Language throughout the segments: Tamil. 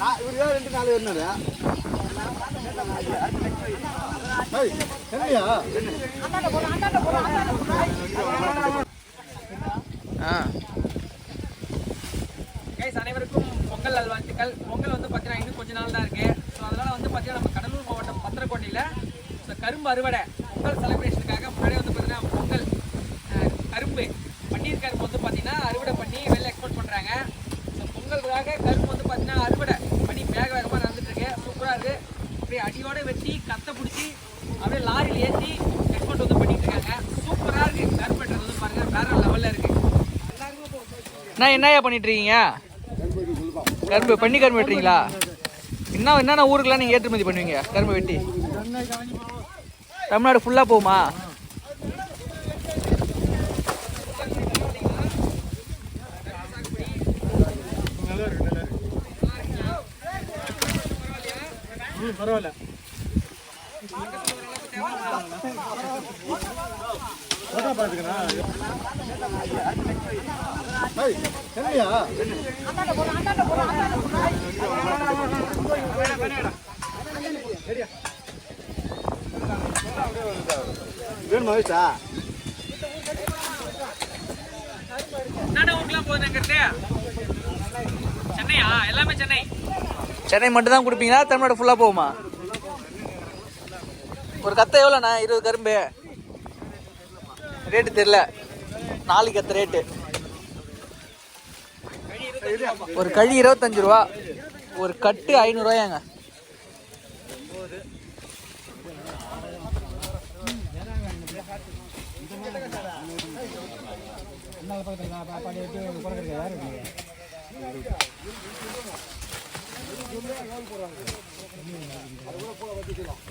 நான் இவரு தான் ரெண்டு நாள் இருந்தாரு கைஸ் அனைவருக்கும் பொங்கல் நல்வாழ்த்துக்கள். பொங்கல் வந்து பார்த்தீங்கன்னா இன்னும் கொஞ்ச நாள் தான் இருக்கு. ஸோ அதனால வந்து பார்த்தீங்கன்னா நம்ம கடலூர் மாவட்டம் பத்திரக்கோட்டையில் இந்த கரும்பு அறுவடை பொங்கல் செலிப்ரேஷனுக்காக முன்னாடி வந்து பார்த்தீங்கன்னா பொங்கல் கரும்பு பன்னீர் கரும்பு வந்து பார்த்தீங்கன்னா அறுவடை பண்ணி வெள்ளை பொங்கலுக்காக கரும்பு வந்து பார்த்தீங்கன்னா அறுவடை பண்ணி வேக வேகமாக நடந்துட்டு இருக்கு. சூப்பராக இருக்கு. அப்படியே அடியோட வெட்டி கத்தை பிடிச்சி அப்படியே லாரியில் ஏற்றி எக்ஸ்போர்ட் வந்து பண்ணிட்டு இருக்காங்க. சூப்பராக இருக்கு. கரும்பு வெட்டுறது வந்து பாருங்க வேற லெவலில் இருக்கு. நான் என்னய்யா பண்ணிட்டு இருக்கீங்க? கரும்பு பண்ணி கரும்பு வெட்டுறீங்களா? இன்னும் என்னென்ன ஊருக்குலாம் நீங்கள் ஏற்றுமதி பண்ணுவீங்க? கரும்பு வெட்டி? தமிழ்நாடு ஃபுல்லாக போகுமா? பரவாயில்ல போட்டோ பார்த்துக்கண்ணா ஏய், வேணுமா வயசா ஊருக்குலாம் சென்னையா? எல்லாமே சென்னை. சென்னை மட்டும் தான் கொடுப்பீங்களா? தமிழ்நாடு ஃபுல்லாக போகுமா? ஒரு கத்தை எவ்வளோண்ணா? இருபது கரும்பு. ரேட்டு தெரில நாளைக்கு கத்த ரேட்டு. ஒரு கழி இருபத்தஞ்சு ரூபா. ஒரு கட்டு ஐநூறுரூவாயாங்க அது கூட போட வச்சுக்கலாம்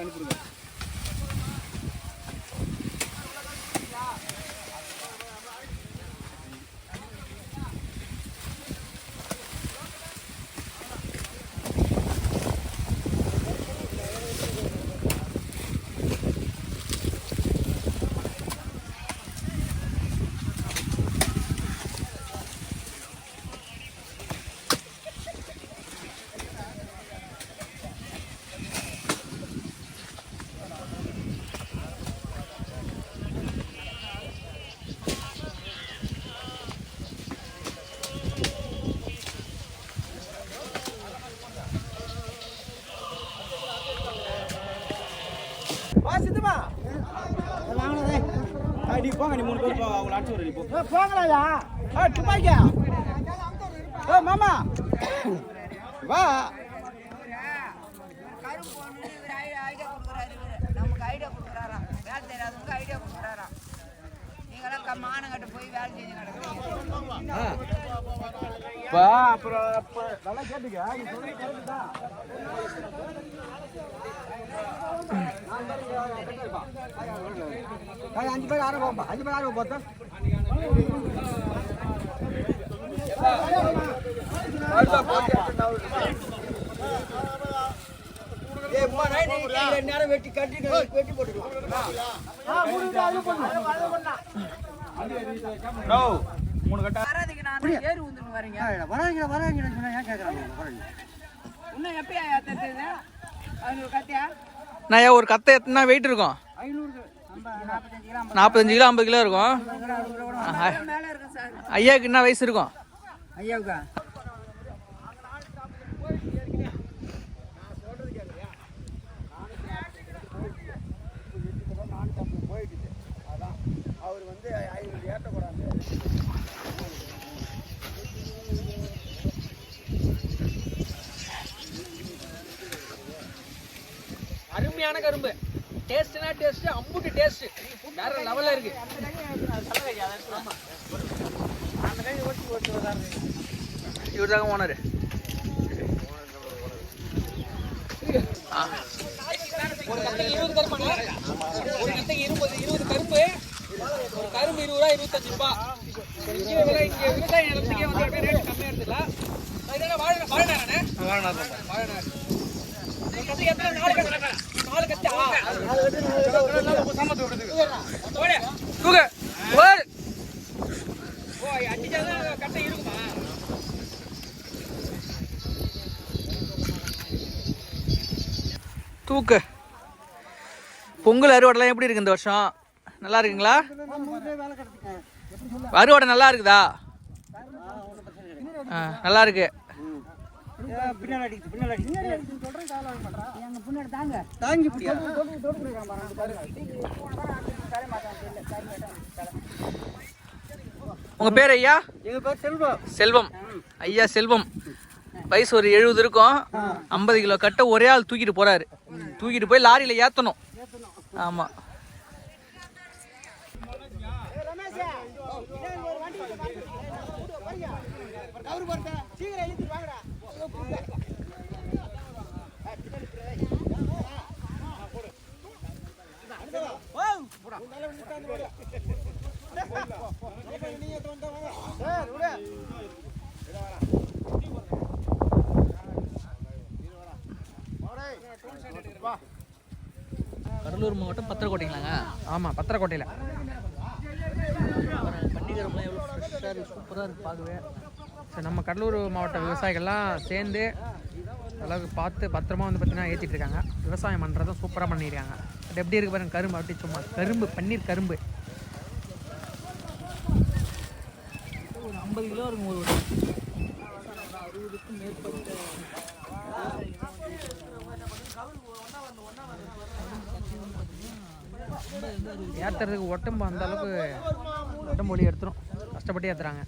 அனுப்பிடுங்க சித்தமா நீ போங்க நீ மூணு பேர் போ அவங்கள அடிச்சு விடு நீ போ. போங்களையா? ஆ துப்பாக்கியா ஏ மாமா. வா. கரும்பு போகணும்னு இவர் அஞ்சு பேர் ஆறு அஞ்சு பேர் ஆறு போத்தா நேரம் வெட்டி கட்டி வெட்டி போட்டுக்கலாம் மூணு கட்டா. வராதுக்கு நான் ஏறு ஊந்துன்னு வரீங்க. வராங்க வராங்க சொன்னா ஏன் கேட்கறாங்க வராங்க இன்னும் எப்பயா கத்தியா? நான் ஒரு கத்தை எத்தனை வெயிட் இருக்கும். ஐநூறு நாற்பத்தஞ்சு கிலோ ஐம்பது கிலோ இருக்கும் ஐயாவுக்கு என்ன வயசு இருக்கும் ஐயாவுக்கா அவர் வந்து ஐநூறு ஏற்றக்கூடாது அருமையான கரும்பு டேஸ்ட்னா டேஸ்ட் அம்புட்டு டேஸ்ட் வேற லெவல்ல இருக்கு. இவர் தாங்க ஓனர் ஒரு கட்டைக்கு இருபது கருப்பாண்ணா ஒரு கட்டைக்கு இருபது இருபது கரும்பு ஒரு கரும்பு. இருபது ரூபா இருபத்தஞ்சு ரூபா இங்கே விலை இங்கே விவசாய நிலத்துக்கே வந்து அப்படியே ரேட் கம்மியாக இருந்துக்கலாம் அது என்ன வாழை வாழைநாராண்ணே வாழைநார் ஒரு கட்டைக்கு எத்தனை நாலு ஓடு. தூக்க. ஓ தூக்கு பொங்கல் அறுவடைலாம் எப்படி இருக்கு இந்த வருஷம்? நல்லா இருக்குங்களா? அறுவடை நல்லா இருக்குதா? ஆ, நல்லா இருக்கு. உங்க பேர் ஐயா? எங்க பேர் செல்வம். செல்வம். ஐயா செல்வம். வயசு ஒரு எழுபது இருக்கும். ஐம்பது கிலோ கட்ட ஒரே ஆள் தூக்கிட்டு போறாரு. தூக்கிட்டு போய் லாரியில ஏத்தணும். ஆமா. கடலூர் மாவட்டம் பத்திரக்கோட்டைங்களாங்க? ஆமாம் பத்திரக்கோட்டையில். பண்டிகரம்லாம் எவ்வளோ ஃப்ரெஷ்ஷாக இருக்குது சூப்பராக இருக்குது பார்க்கவே. சரி நம்ம கடலூர் மாவட்ட விவசாயிகள்லாம் சேர்ந்து அளவுக்கு பார்த்து பத்திரமா வந்து பார்த்தீங்கன்னா ஏற்றிட்டு இருக்காங்க. விவசாயம் பண்ணுறதும் சூப்பராக பண்ணியிருக்காங்க. அது எப்படி இருக்கு பாருங்க கரும்பு அப்படி சும்மா கரும்பு பன்னீர் கரும்பு. ஒரு ஐம்பது கிலோ இருக்கும் ஒரு ஏற்றுறதுக்கு உடம்பு அந்த அளவுக்கு உடம்பு ஒளி எடுத்துரும். கஷ்டப்பட்டு ஏற்றுறாங்க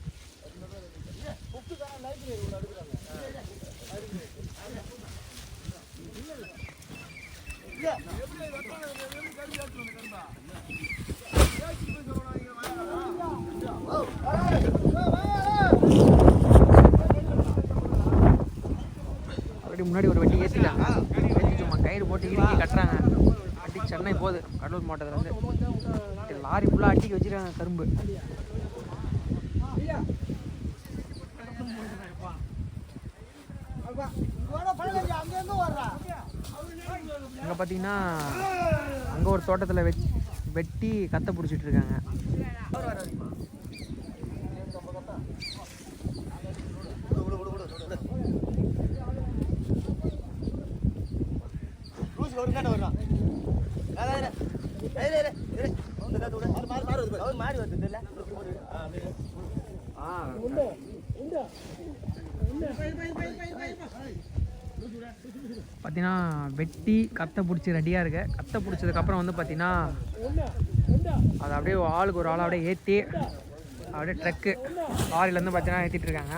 முன்னாடி ஒரு வண்டி ஏற்றிட்டாங்க ஏற்றி சும்மா கயிறு போட்டு இறுக்கி கட்டுறாங்க. வண்டி சென்னை போகுது. கடலூர் மாவட்டத்துலேருந்து. லாரி ஃபுல்லாக அட்டிக்கு வச்சிருக்காங்க கரும்பு. அங்கே பார்த்தீங்கன்னா அங்கே ஒரு தோட்டத்தில் வெச் வெட்டி கத்தை பிடிச்சிட்டு இருக்காங்க. மாறி வருது ஆ. பார்த்தீங்கன்னா வெட்டி கத்தை பிடிச்சி ரெடியாக இருக்கு. கத்தை பிடிச்சதுக்கப்புறம் வந்து பார்த்தீங்கன்னா அதை அப்படியே ஆளுக்கு ஒரு ஆளை அப்படியே ஏற்றி அப்படியே ட்ரக்கு லாரிலேருந்து பார்த்தீங்கன்னா ஏற்றிட்டு இருக்காங்க.